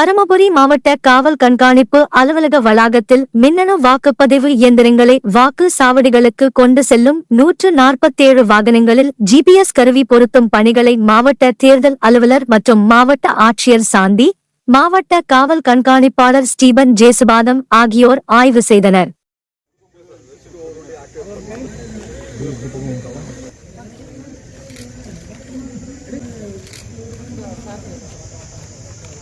தருமபுரி மாவட்ட காவல் கண்காணிப்பு அலுவலக வளாகத்தில் மின்னணு வாக்குப்பதிவு இயந்திரங்களை வாக்கு சாவடிகளுக்கு கொண்டு செல்லும் நூற்று நாற்பத்தேழு வாகனங்களில் ஜிபிஎஸ் கருவி பொருத்தும் பணிகளை மாவட்ட தேர்தல் அலுவலர் மற்றும் மாவட்ட ஆட்சியர் சாந்தி மாவட்ட காவல் கண்காணிப்பாளர் ஸ்டீபன் ஜேசுபாதம் ஆகியோர் ஆய்வு செய்தனர்.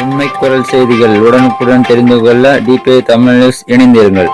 உண்மை குரல் செய்திகள் உடனுக்குடன் தெரிந்து கொள்ள டிபிஐ தமிழ் நியூஸ் இணைந்திருங்கள்.